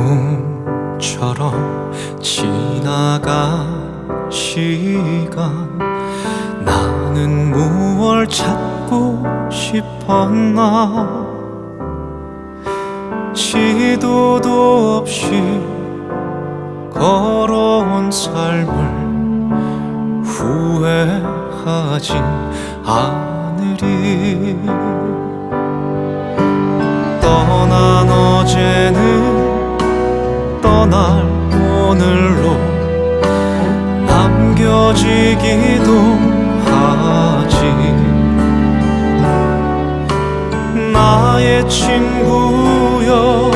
꿈처럼 지나간 시간. 나는 무얼 찾고 싶었나? 지도도 없이 걸어온 삶을 후회하진 않으리. 어제는 날 오늘로 남겨지기도 하지. 나의 친구여